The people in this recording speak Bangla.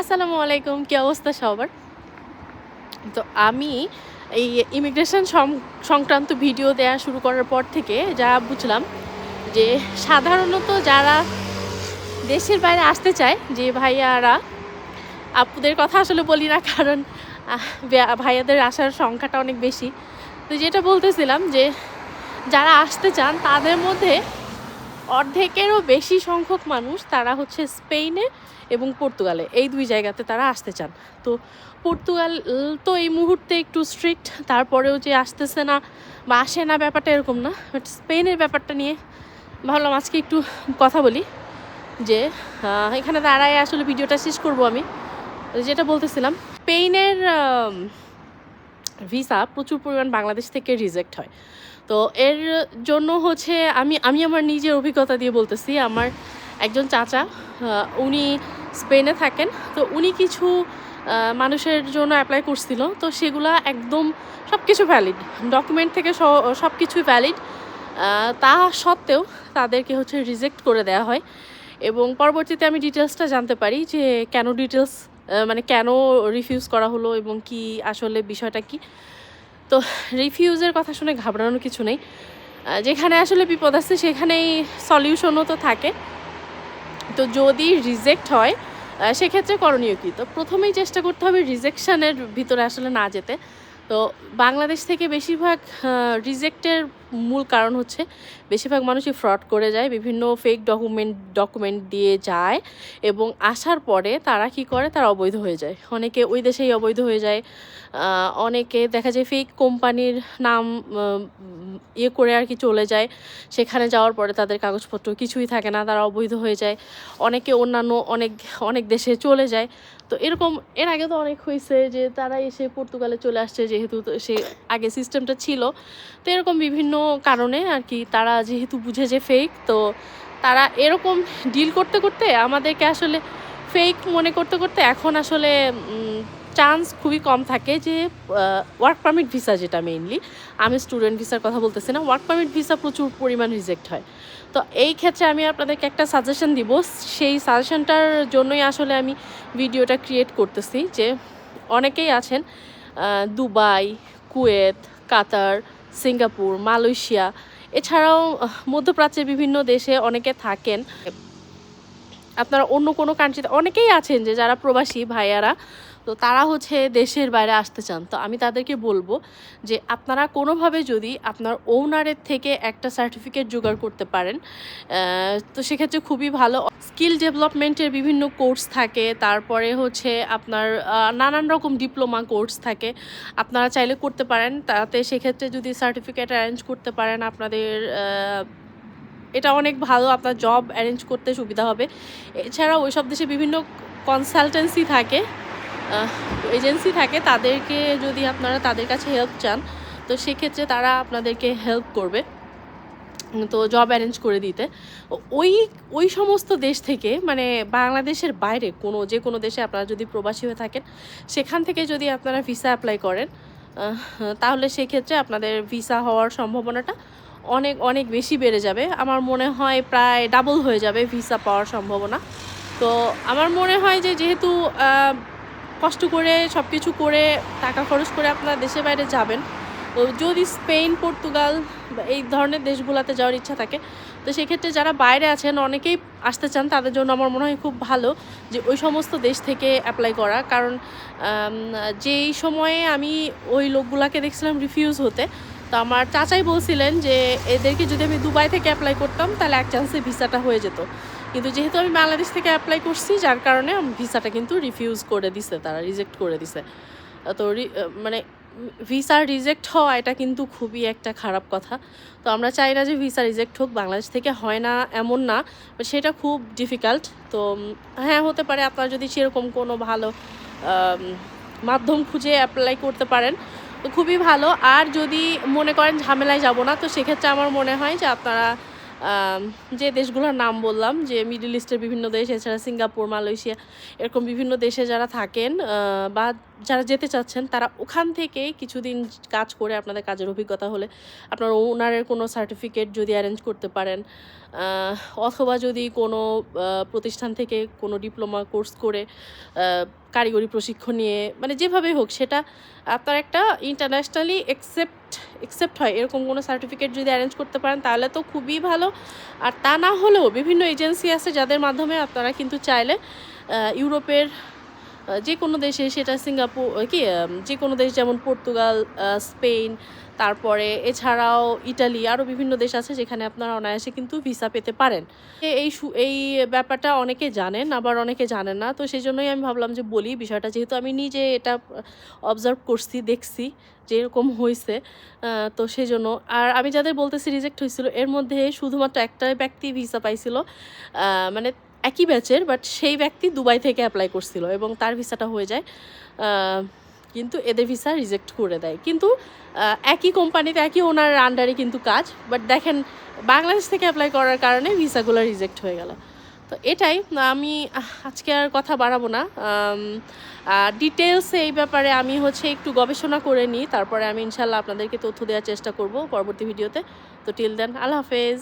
আসসালামু আলাইকুম, কি অবস্থা সবার? তো আমি এই ইমিগ্রেশন সংক্রান্ত ভিডিও দেওয়া শুরু করার পর থেকে যা বুঝলাম যে সাধারণত যারা দেশের বাইরে আসতে চায়, যে ভাইয়ারা, আপুদের কথা আসলে বলি না, কারণ ভাইয়াদের আসার সংখ্যাটা অনেক বেশি। তো যেটা বলতেছিলাম যে যারা আসতে চান, তাদের মধ্যে অর্ধেকেরও বেশি সংখ্যক মানুষ তারা হচ্ছে স্পেনে এবং পর্তুগালে, এই দুই জায়গাতে তারা আসতে চান। তো পর্তুগাল তো এই মুহূর্তে একটু স্ট্রিক্ট তারপরেও যে আসতেছে না বা আসে না ব্যাপারটা এরকম না বাট স্পেনের ব্যাপারটা নিয়ে ভাবলাম আজকে একটু কথা বলি যে এখানে দাঁড়ায় আসলে ভিডিওটা শেষ করব আমি। যেটা বলতেছিলাম স্পেনের ভিসা প্রচুর পরিমাণ বাংলাদেশ থেকে রিজেক্ট হয়। তো এর জন্য হচ্ছে আমি আমি আমার নিজের অভিজ্ঞতা দিয়ে বলতেছি, আমার একজন চাচা উনি স্পেনে থাকেন, তো উনি কিছু মানুষের জন্য অ্যাপ্লাই করছিল, তো সেগুলা একদম সব কিছু ভ্যালিড ডকুমেন্ট থেকে সব কিছুই ভ্যালিড তা সত্ত্বেও তাদেরকে হচ্ছে রিজেক্ট করে দেওয়া হয় এবং পরবর্তীতে আমি ডিটেলসটা জানতে পারি যে কেন ডিটেলস মানে কেন রিফিউজ করা হলো এবং কি আসলে বিষয়টা কি। তো রিফিউজের কথা শুনে ঘাবড়ানোর কিছু নেই। যেখানে আসলে বিপদ আছে, সেখানেই সলিউশনও তো থাকে। তো যদি রিজেক্ট হয় সেক্ষেত্রে করণীয় কী? তো প্রথমেই চেষ্টা করতে হবে রিজেকশানের ভিতরে আসলে না যেতে। তো বাংলাদেশ থেকে বেশিরভাগ রিজেক্টের মূল কারণ হচ্ছে বেশিরভাগ মানুষই ফ্রড করে যায়, বিভিন্ন ফেক ডকুমেন্ট ডকুমেন্ট দিয়ে যায় এবং আসার পরে তারা কি করে? তারা অবৈধ হয়ে যায়। অনেকে ওই দেশেই অবৈধ হয়ে যায়। অনেকে দেখা যায় ফেক কোম্পানির নাম ইয়ে করে আর কি চলে যায়। সেখানে যাওয়ার পরে তাদের কাগজপত্র কিছুই থাকে না, তারা অবৈধ হয়ে যায়। অনেকে অন্যান্য অনেক অনেক দেশে চলে যায়। তো এরকম, এর আগে তো অনেক হয়েছে যে তারা এসে পর্তুগালে চলে আসছে যেহেতু সে আগে সিস্টেমটা ছিল। তো এরকম বিভিন্ন কারণে আর কি তারা যেহেতু বুঝে যে ফেক তো তারা এরকম ডিল করতে করতে আমাদেরকে আসলে ফেক মনে করতে করতে এখন আসলে চান্স খুবই কম থাকে যে ওয়ার্ক পারমিট ভিসা যেটা মেইনলি আমি স্টুডেন্ট ভিসার কথা বলতেছি না ওয়ার্ক পারমিট ভিসা প্রচুর পরিমাণ রিজেক্ট হয়। তো এই ক্ষেত্রে আমি আপনাদেরকে একটা সাজেশন দিব, সেই সাজেশনটার জন্যই আসলে আমি ভিডিওটা ক্রিয়েট করতেছি যে, অনেকেই আছেন Dubai, Kuwait, Qatar Singapore, Malaysia, এছাড়াও মধ্যপ্রাচ্যের বিভিন্ন দেশে অনেকে থাকেন। আপনারা অন্য কোনো কান্ট্রিতে অনেকেই আছেন যে যারা প্রবাসী ভাইয়ারা, তো তারা হচ্ছে দেশের বাইরে আসতে চান। তো আমি তাদেরকে বলব যে আপনারা কোনোভাবে যদি আপনার ওনারের থেকে একটা সার্টিফিকেট জোগাড় করতে পারেন তো সেক্ষেত্রে খুবই ভালো স্কিল ডেভেলপমেন্টের বিভিন্ন কোর্স থাকে, তারপরে হচ্ছে আপনার নানান রকম ডিপ্লোমা কোর্স থাকে। আপনারা চাইলে করতে পারেন, তাতে সেক্ষেত্রে যদি সার্টিফিকেট অ্যারেঞ্জ করতে পারেন আপনাদের এটা অনেক ভালো, আপনার জব অ্যারেঞ্জ করতে সুবিধা হবে। এছাড়াও ওইসব দেশে বিভিন্ন কনসালটেন্সি থাকে এজেন্সি থাকে, তাদেরকে যদি আপনারা তাদের কাছে হেল্প চান, তো সেক্ষেত্রে তারা আপনাদেরকে হেল্প করবে। তো জব অ্যারেঞ্জ করে দিতে। ওই ওই সমস্ত দেশ থেকে মানে বাংলাদেশের বাইরে কোনো, যে কোনো দেশে আপনারা যদি প্রবাসী হয়ে থাকেন, সেখান থেকে যদি আপনারা ভিসা অ্যাপ্লাই করেন তাহলে সেক্ষেত্রে আপনাদের ভিসা হওয়ার সম্ভাবনাটা অনেক অনেক বেশি বেড়ে যাবে। আমার মনে হয় প্রায় ডাবল হয়ে যাবে ভিসা পাওয়ার সম্ভাবনা। তো আমার মনে হয় যে যেহেতু কষ্ট করে সব কিছু করে, টাকা খরচ করে আপনারা দেশের বাইরে যাবেন তো যদি স্পেন, পর্তুগাল এই ধরনের দেশগুলোতে যাওয়ার ইচ্ছা থাকে, তো সেক্ষেত্রে যারা বাইরে আছেন, অনেকেই আসতে চান, তাদের জন্য আমার মনে হয় খুব ভালো যে ওই সমস্ত দেশ থেকে অ্যাপ্লাই করা। কারণ যেই সময়ে আমি ওই লোকগুলাকে দেখছিলাম রিফিউজ হতে, তো আমার চাচাই বলছিলেন যে, এদেরকে যদি আমি দুবাই থেকে অ্যাপ্লাই করতাম, তাহলে এক চান্সে ভিসাটা হয়ে যেত। কিন্তু যেহেতু আমি বাংলাদেশ থেকে অ্যাপ্লাই করছি, যার কারণে ভিসাটা কিন্তু রিফিউজ করে দিছে, তারা রিজেক্ট করে দিছে। তো মানে ভিসা রিজেক্ট হওয়া এটা কিন্তু খুবই একটা খারাপ কথা। তো আমরা চাই না যে ভিসা রিজেক্ট হোক, বাংলাদেশ থেকে হয় না এমন না সেটা খুব ডিফিকাল্ট তো হ্যাঁ হতে পারে আপনারা যদি সেরকম কোনো ভালো মাধ্যম খুঁজে অ্যাপ্লাই করতে পারেন, তো খুবই ভালো। আর যদি মনে করেন ঝামেলায় যাব না, তো সেক্ষেত্রে আমার মনে হয় যে আপনারা যে দেশগুলোর নাম বললাম, যে মিডল ইস্টের বিভিন্ন দেশ, এছাড়া সিঙ্গাপুর মালয়েশিয়া এরকম বিভিন্ন দেশে যারা থাকেন বা যারা যেতে চাচ্ছেন, তারা ওখান থেকে কিছুদিন কাজ করে আপনাদের কাজের অভিজ্ঞতা হলে আপনার ওনারের কোনো সার্টিফিকেট যদি অ্যারেঞ্জ করতে পারেন অথবা যদি কোনো প্রতিষ্ঠান থেকে কোনো ডিপ্লোমা কোর্স করে কারিগরি প্রশিক্ষণ নিয়ে মানে যেভাবে হোক, সেটা আপনার একটা ইন্টারন্যাশনালি একসেপ্ট একসেপ্ট হয়, এরকম কোনো সার্টিফিকেট যদি অ্যারেঞ্জ করতে পারেন, তাহলে তো খুবই ভালো। আর তা না হলেও বিভিন্ন এজেন্সি আছে যাদের মাধ্যমে আপনারা কিন্তু চাইলে ইউরোপের যে কোনো দেশে, সেটা সিঙ্গাপুর, কি যে কোনো দেশ যেমন পর্তুগাল স্পেন তারপরে এছাড়াও ইটালি আরও বিভিন্ন দেশ আছে যেখানে আপনারা অনায়াসে কিন্তু ভিসা পেতে পারেন। এই এই ব্যাপারটা অনেকে জানেন, আবার অনেকে জানেন না। তো সেই জন্যই আমি ভাবলাম যে বলি বিষয়টা, যেহেতু আমি নিজে এটা অবজার্ভ করছি, দেখছি যে এরকম হয়েছে তো সেই জন্য আর আমি যাদের বলতেছি রিজেক্ট হয়েছিল এর মধ্যে শুধুমাত্র একটা ব্যক্তি ভিসা পাইছিল মানে একই ব্যাচের বাট সেই ব্যক্তি দুবাই থেকে অ্যাপ্লাই করছিল এবং তার ভিসাটা হয়ে যায় কিন্তু এদের ভিসা রিজেক্ট করে দেয়। কিন্তু একই কোম্পানিতে একই ওনার আন্ডারে কিন্তু কাজ বাট দেখেন, বাংলাদেশ থেকে অ্যাপ্লাই করার কারণে ভিসাগুলো রিজেক্ট হয়ে গেল। তো এটাই, আমি আজকে আর কথা বাড়াবো না। ডিটেলসে এই ব্যাপারে আমি হচ্ছে একটু গবেষণা করে নিই, তারপরে আমি ইনশাল্লাহ আপনাদেরকে তথ্য দেওয়ার চেষ্টা করব পরবর্তী ভিডিওতে তো টিল দেন আল্লাহ হাফেজ।